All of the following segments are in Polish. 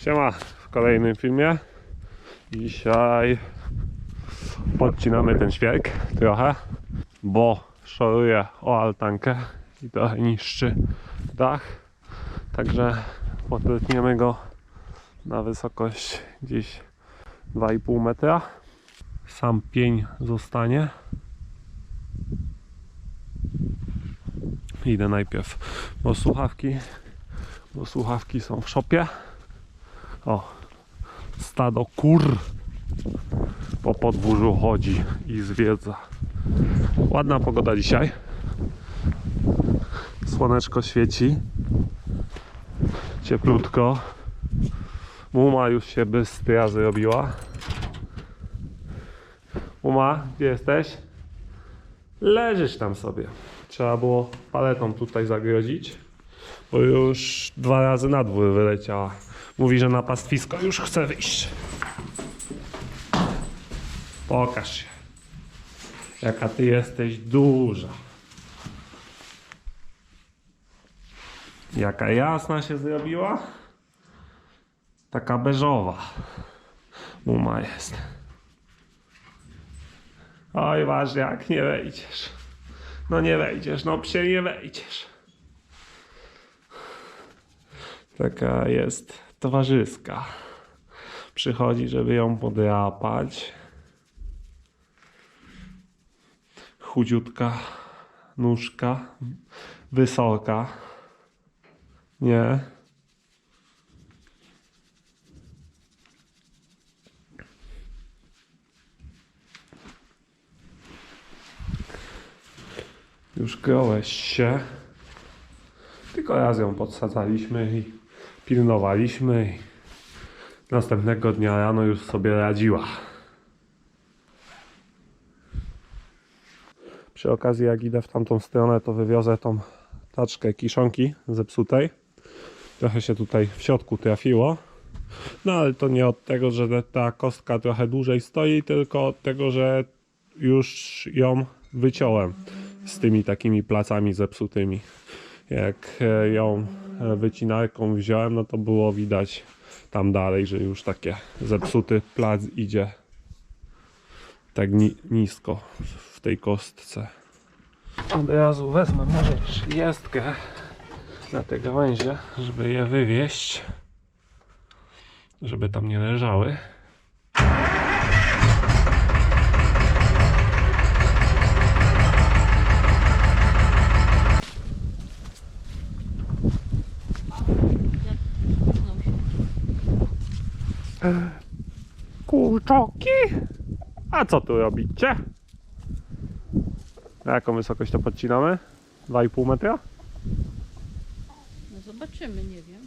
Siema w kolejnym filmie. Dzisiaj podcinamy ten świerk trochę, bo szoruje o altankę i trochę niszczy dach. Także podetniemy go na wysokość gdzieś 2,5 metra. Sam pień zostanie. Idę najpierw po słuchawki, bo słuchawki są w szopie. O, stado kur po podwórzu chodzi i zwiedza. Ładna pogoda dzisiaj. Słoneczko świeci. Cieplutko. Muma już się bystra zrobiła. Muma, gdzie jesteś? Leżysz tam sobie. Trzeba było paletą tutaj zagrodzić, bo już dwa razy na dwór wyleciała. Mówi, że na pastwisko już chce wyjść. Pokaż się. Jaka ty jesteś duża. Jaka jasna się zrobiła. Taka beżowa. Muma jest. Oj, ważniak, nie wejdziesz. No nie wejdziesz, no psie nie wejdziesz. Taka jest towarzyska. Przychodzi, żeby ją podrapać. Chudziutka, nóżka, wysoka. Nie. Już krołeś się. Tylko raz ją podsadzaliśmy i pilnowaliśmy. I następnego dnia rano już sobie radziła. Przy okazji, jak idę w tamtą stronę, to wywiozę tą taczkę kiszonki zepsutej. Trochę się tutaj w środku trafiło. No ale to nie od tego, że ta kostka trochę dłużej stoi, tylko od tego, że już ją wyciąłem z tymi takimi placami zepsutymi. Jak e, ją wycinarką wziąłem, no to było widać tam dalej, że już takie zepsuty plac idzie tak ni nisko w tej kostce. Od razu wezmę może jestkę na te gałęzie, żeby je wywieźć, żeby tam nie leżały. Kurczoki? A co tu robicie? Na jaką wysokość to podcinamy? 2,5 metra? No zobaczymy, nie wiem.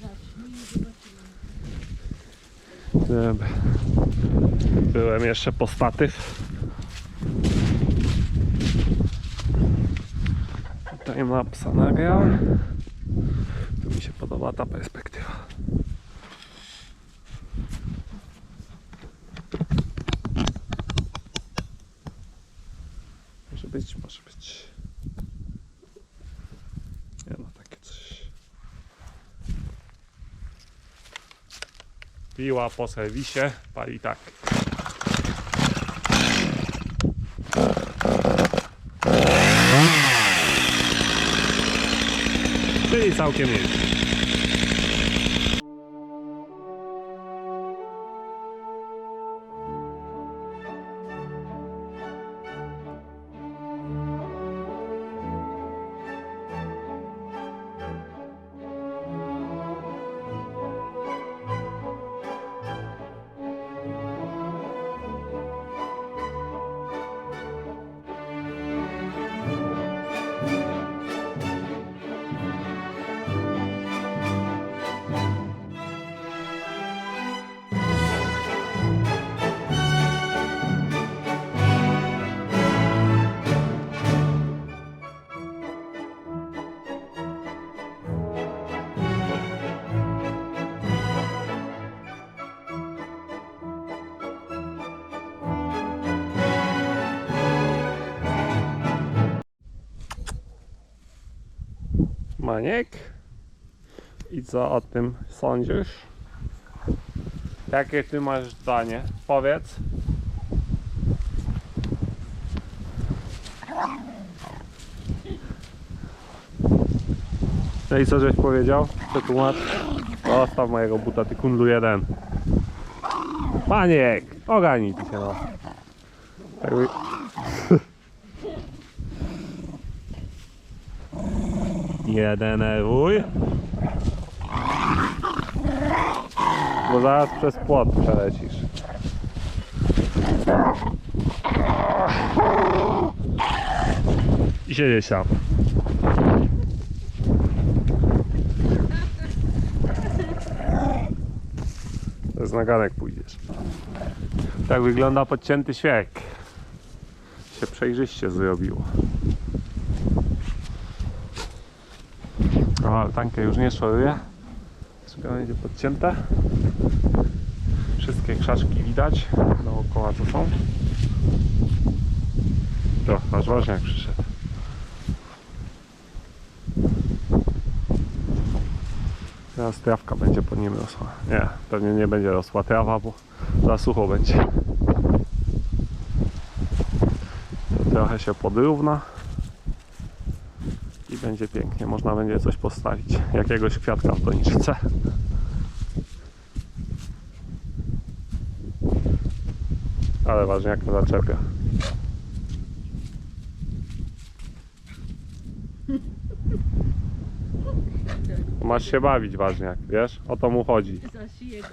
Zacznij i zobaczymy. Dobra. Byłem jeszcze po statyw. Tutaj ma psa nagrał. Tu mi się podoba ta perspektywa. Może być, może być. Nie no, takie coś. Piła po serwisie, pali tak. Czyli całkiem nieźle. Maniek? I co o tym sądzisz? Jakie ty masz zdanie? Powiedz. No i co żeś powiedział? Przetłumacz. Zostaw mojego buta, ty kundlu jeden. Maniek! Ogarnij się no. Jakby... Nie denerwuj. Bo zaraz przez płot przelecisz. I siedzieć tam. Bez naganek pójdziesz. Tak wygląda podcięty świek. Się przejrzyście zrobiło. O, tankę już nie szoruje. Wszystko będzie podcięte. Wszystkie krzaczki widać dookoła co są. To, aż ważniak przyszedł. Teraz trawka będzie pod nim rosła. Nie, pewnie nie będzie rosła trawa, bo za sucho będzie. To trochę się podrówna będzie pięknie. Można będzie coś postawić. Jakiegoś kwiatka w doniczce. Ale ważniaka zaczepia. Masz się bawić ważniak, wiesz? O to mu chodzi. Zasiję go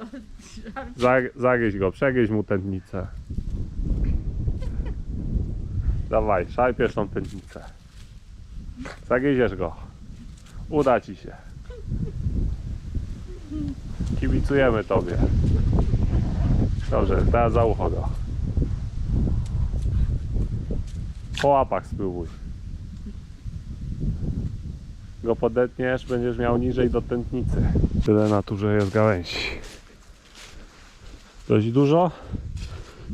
Zagryź go, przegryź mu tętnicę. Dawaj, szarpiesz tą tętnicę. Zagryziesz go. Uda ci się. Kibicujemy tobie. Dobrze, teraz za ucho go. Po łapach spróbuj. Go podetniesz, będziesz miał niżej do tętnicy. Tyle na turze jest gałęzi dość dużo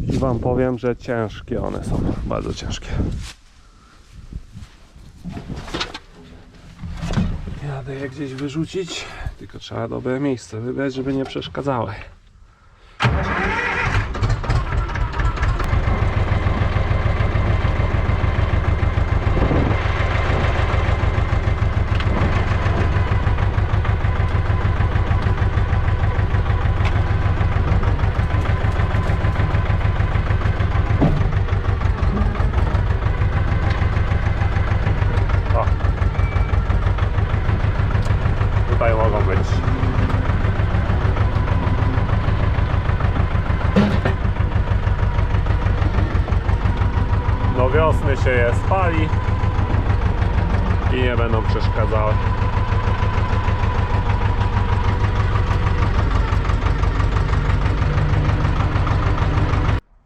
i wam powiem, że ciężkie one są, bardzo ciężkie. Jadę je gdzieś wyrzucić, tylko trzeba dobre miejsce wybrać, żeby nie przeszkadzały. O. Tutaj mogą być. Do wiosny się je spali i nie będą przeszkadzały.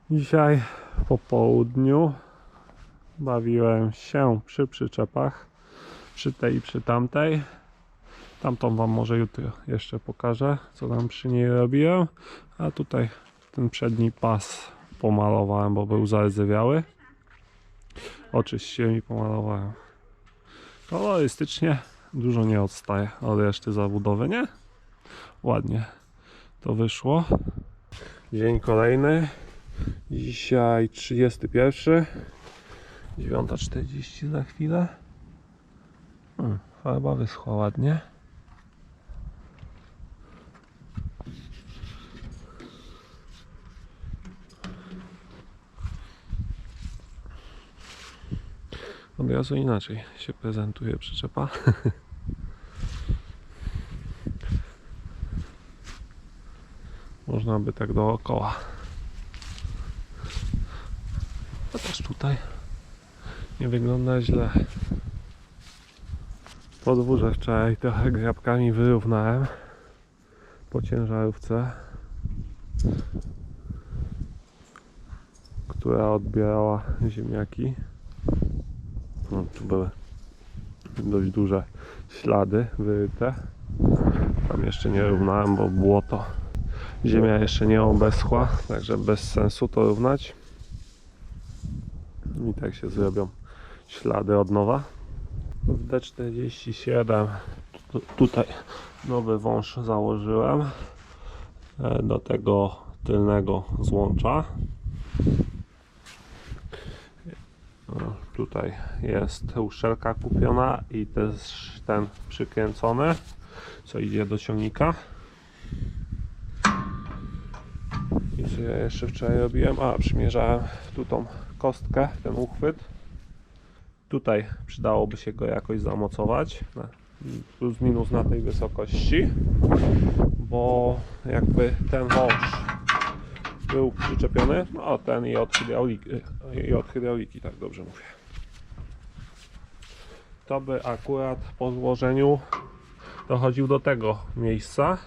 Dzisiaj po południu bawiłem się przy przyczepach, przy tej i przy tamtej. Tamtą Wam może jutro jeszcze pokażę, co tam przy niej robiłem. A tutaj ten przedni pas pomalowałem, bo był zardzewiały. Oczyściłem i pomalowałem. Kolorystycznie dużo nie odstaje od reszty zabudowy, nie? Ładnie to wyszło. Dzień kolejny. Dzisiaj 31. 9.40 za chwilę. Hmm, farba wyschła ładnie. Od razu inaczej się prezentuje przyczepa. Można by tak dookoła. Chociaż tutaj nie wygląda źle. Podwórze wczoraj trochę grabkami wyrównałem po ciężarówce, która odbierała ziemniaki. No, tu były dość duże ślady wyryte. Tam jeszcze nie równałem, bo błoto. Ziemia jeszcze nie obeschła, także bez sensu to równać. I tak się zrobią ślady od nowa. W D47 Tu- Tutaj nowy wąż założyłem e, do tego tylnego złącza. Tutaj jest uszczelka kupiona i też ten przykręcony, co idzie do ciągnika. I co ja jeszcze wczoraj robiłem? A, przymierzałem tu tą kostkę, ten uchwyt. Tutaj przydałoby się go jakoś zamocować. Plus minus na tej wysokości. Bo jakby ten wąż był przyczepiony, no ten i od i od hydrauliki, tak dobrze mówię. To by akurat po złożeniu dochodził do tego miejsca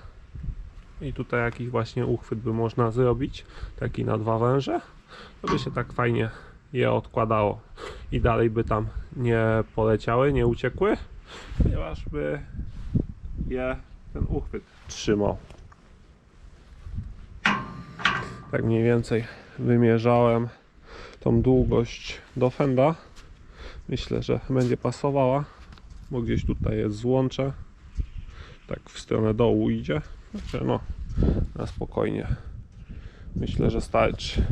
i tutaj jakiś właśnie uchwyt by można zrobić, taki na dwa węże, to by się tak fajnie je odkładało i dalej by tam nie poleciały, nie uciekły, ponieważ by je ten uchwyt trzymał. Tak mniej więcej wymierzałem tą długość do fenda. Myślę, że będzie pasowała, bo gdzieś tutaj jest złącze. Tak w stronę dołu idzie. Także no, na spokojnie. Myślę, że starczy.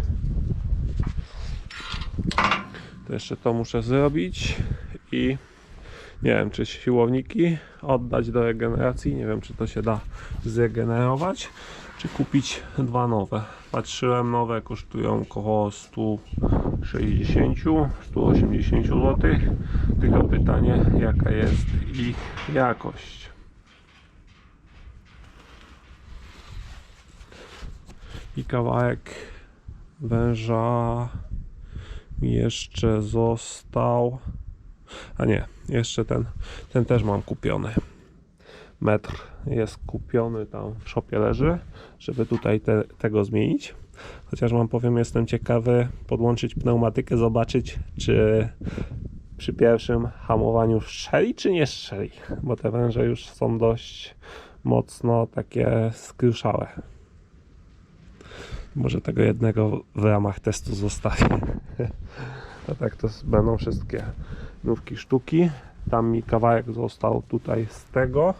To jeszcze to muszę zrobić i nie wiem, czy siłowniki oddać do regeneracji. Nie wiem, czy to się da zregenerować, czy kupić dwa nowe. Patrzyłem, nowe kosztują około 160-180 zł. Tylko pytanie, jaka jest ich jakość. I kawałek węża jeszcze został. A nie, jeszcze ten, ten też mam kupiony. Metr jest kupiony tam w szopie leży, żeby tutaj te, tego zmienić. Chociaż wam powiem, jestem ciekawy podłączyć pneumatykę, zobaczyć czy przy pierwszym hamowaniu strzeli czy nie strzeli, bo te węże już są dość mocno takie skruszałe. Może tego jednego w ramach testu zostawię. A tak to będą wszystkie nówki sztuki. Tam mi kawałek został tutaj z tego.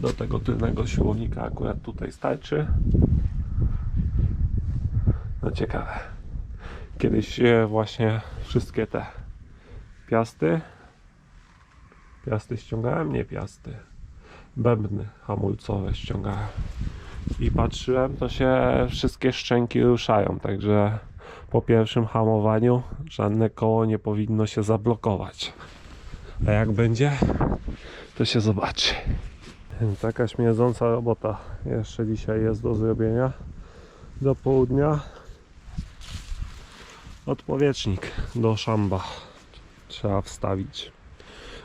Do tego tylnego siłownika akurat tutaj starczy. No ciekawe. Kiedyś e, właśnie wszystkie te piasty piasty ściągałem? Nie piasty. Bębny hamulcowe ściągałem i patrzyłem, to się wszystkie szczęki ruszają, także po pierwszym hamowaniu żadne koło nie powinno się zablokować. A jak będzie, to się zobaczy. Taka śmierdząca robota jeszcze dzisiaj jest do zrobienia do południa. Odpowietrznik do szamba trzeba wstawić,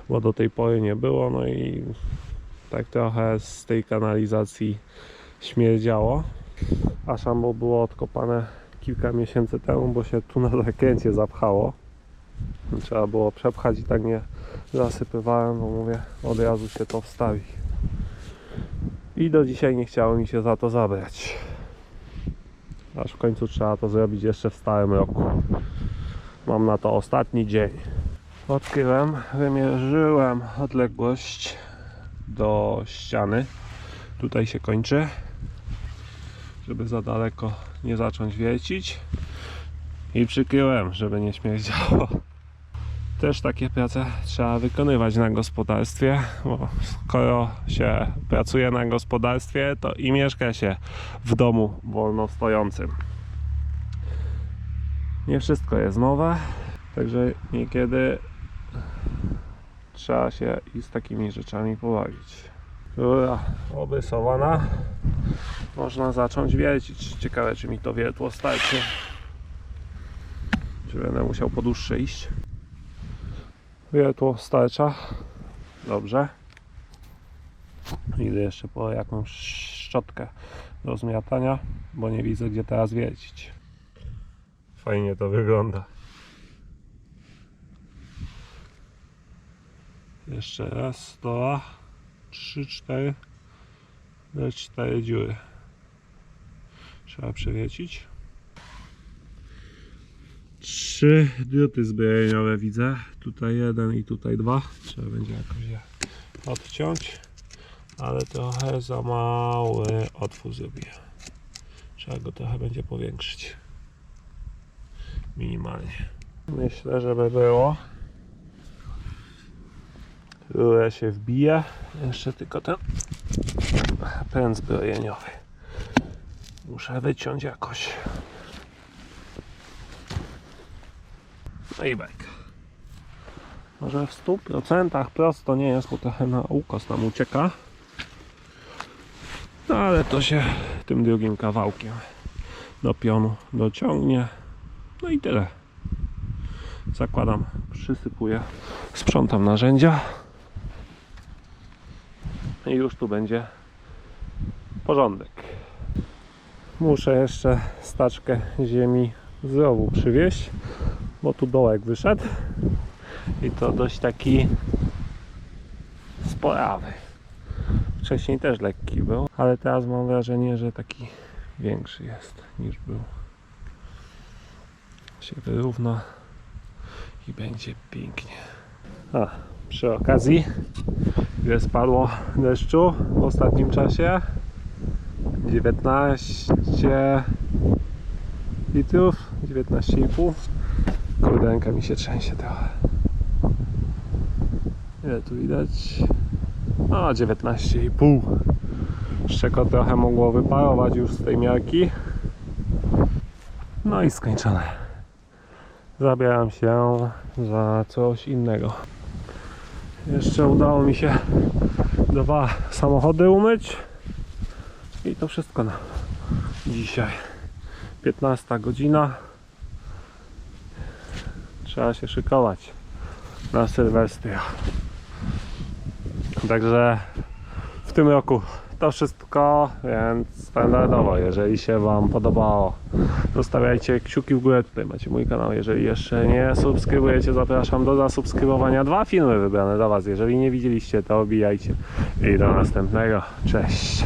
bo do tej pory nie było, no i tak trochę z tej kanalizacji śmierdziało. A szambo było odkopane kilka miesięcy temu, bo się tu na zakręcie zapchało. Trzeba było przepchać i tak nie zasypywałem, bo mówię, od razu się to wstawi. I do dzisiaj nie chciało mi się za to zabrać. Aż w końcu trzeba to zrobić jeszcze w stałym roku. Mam na to ostatni dzień. Odkryłem, wymierzyłem odległość do ściany. Tutaj się kończy, żeby za daleko nie zacząć wiercić. I przykryłem, żeby nie śmierdziało. Też takie prace trzeba wykonywać na gospodarstwie, bo skoro się pracuje na gospodarstwie, to i mieszka się w domu wolno stojącym. Nie wszystko jest nowe, także niekiedy trzeba się i z takimi rzeczami pobawić. Rura obrysowana. Można zacząć wiercić. Ciekawe, czy mi to wiertło starczy. Czy będę musiał po dłuższe iść. Wiertło starcza. Dobrze. Idę jeszcze po jakąś szczotkę do zmiatania, bo nie widzę, gdzie teraz wiercić. Fajnie to wygląda. Jeszcze raz, dwa, trzy, cztery, cztery dziury. Trzeba przewiecić. Trzy druty zbrojeniowe widzę. Tutaj jeden i tutaj dwa. Trzeba będzie jakoś je odciąć. Ale trochę za mały otwór zrobię. Trzeba go trochę będzie powiększyć. Minimalnie. Myślę, żeby było. Rurę się wbije. Jeszcze tylko ten pęd zbrojeniowy. Muszę wyciąć jakoś. No i bajka. Może w 100% prosto nie jest, bo trochę na ukos nam ucieka. No ale to się tym drugim kawałkiem do pionu dociągnie. No i tyle. Zakładam, przysypuję, sprzątam narzędzia. I już tu będzie porządek. Muszę jeszcze staczkę ziemi z rowu przywieźć, bo tu dołek wyszedł i to dość taki sporawy. Wcześniej też lekki był, ale teraz mam wrażenie, że taki większy jest niż był. Się wyrówna i będzie pięknie. A, przy okazji, ile spadło deszczu w ostatnim czasie? 19 litrów, 19,5. Kurde, ręka mi się trzęsie trochę. Ile tu widać? No, 19,5. Z czego trochę mogło wyparować już z tej miarki. No i skończone. Zabieram się za coś innego. Jeszcze udało mi się dwa samochody umyć. I to wszystko na dzisiaj. 15 godzina. Trzeba się szykować na Sylwestra. Także w tym roku to wszystko, więc standardowo, jeżeli się Wam podobało, zostawiajcie kciuki w górę, tutaj macie mój kanał, jeżeli jeszcze nie subskrybujecie, zapraszam do zasubskrybowania. Dwa filmy wybrane dla Was, jeżeli nie widzieliście, to obijajcie i do następnego, cześć!